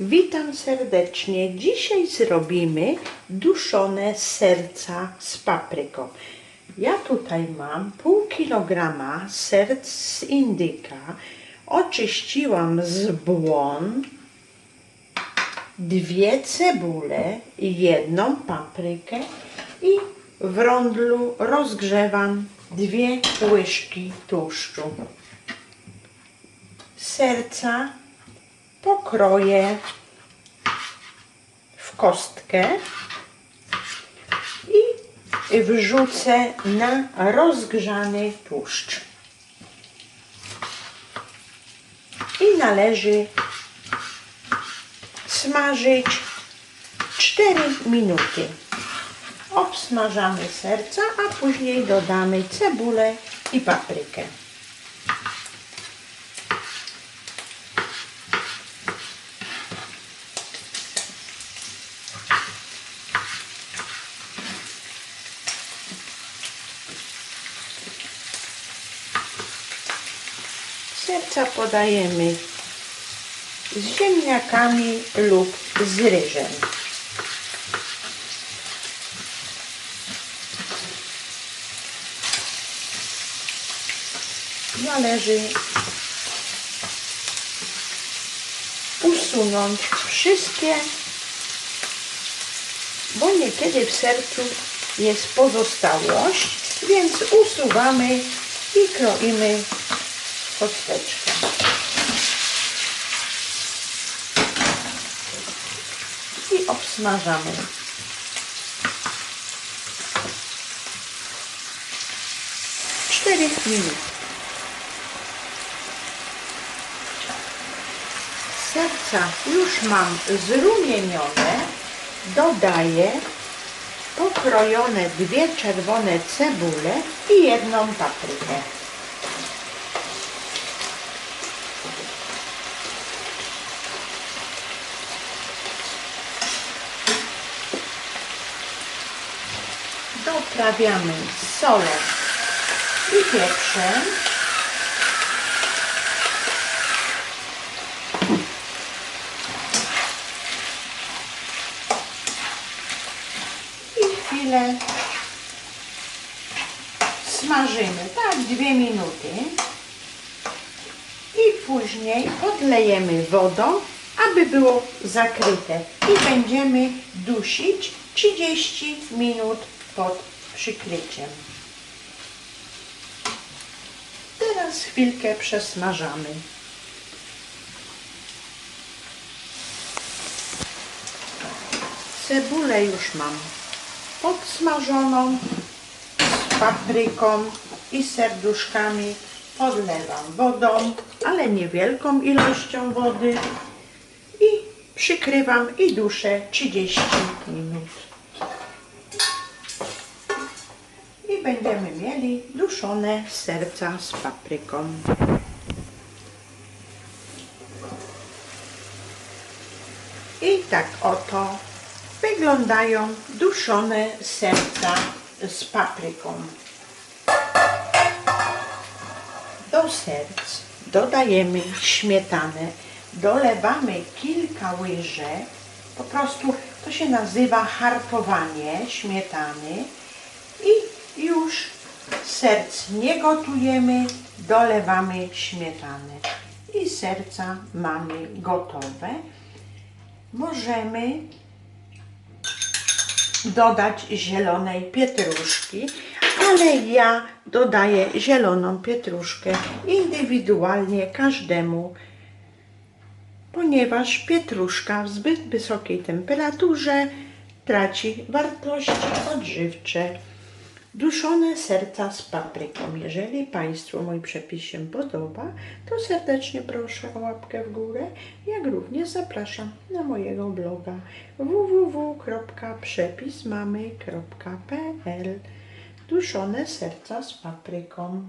Witam serdecznie. Dzisiaj zrobimy duszone serca z papryką. Ja tutaj mam pół kilograma serc z indyka. Oczyściłam z błon dwie cebule, jedną paprykę i w rondlu rozgrzewam dwie łyżki tłuszczu. Serca pokroję w kostkę i wrzucę na rozgrzany tłuszcz. I należy smażyć 4 minuty. Obsmażamy serca, a później dodamy cebulę i paprykę. Serca podajemy z ziemniakami lub z ryżem. Należy usunąć wszystkie, bo niekiedy w sercu jest pozostałość, więc usuwamy i kroimy kosteczkę. I obsmażamy. Cztery minuty. Serca już mam zrumienione. Dodaję pokrojone dwie czerwone cebule i jedną paprykę. Doprawiamy solą i pieprzem. I chwilę smażymy, tak dwie minuty. I później podlejemy wodą, aby było zakryte. I będziemy dusić 30 minut pod przykryciem. Teraz chwilkę przesmażamy. Cebulę już mam podsmażoną z papryką i serduszkami. Podlewam wodą, ale niewielką ilością wody i przykrywam i duszę 30 minut. I będziemy mieli duszone serca z papryką. I tak oto wyglądają duszone serca z papryką. Do serc dodajemy śmietanę, dolewamy kilka łyżek, po prostu to się nazywa hartowanie śmietany i już serc nie gotujemy, dolewamy śmietany. I serca mamy gotowe. Możemy dodać zielonej pietruszki, ale ja dodaję zieloną pietruszkę indywidualnie każdemu, ponieważ pietruszka w zbyt wysokiej temperaturze traci wartości odżywcze. Duszone serca z papryką. Jeżeli Państwu mój przepis się podoba, to serdecznie proszę o łapkę w górę, jak również zapraszam na mojego bloga www.przepismamy.pl Duszone serca z papryką.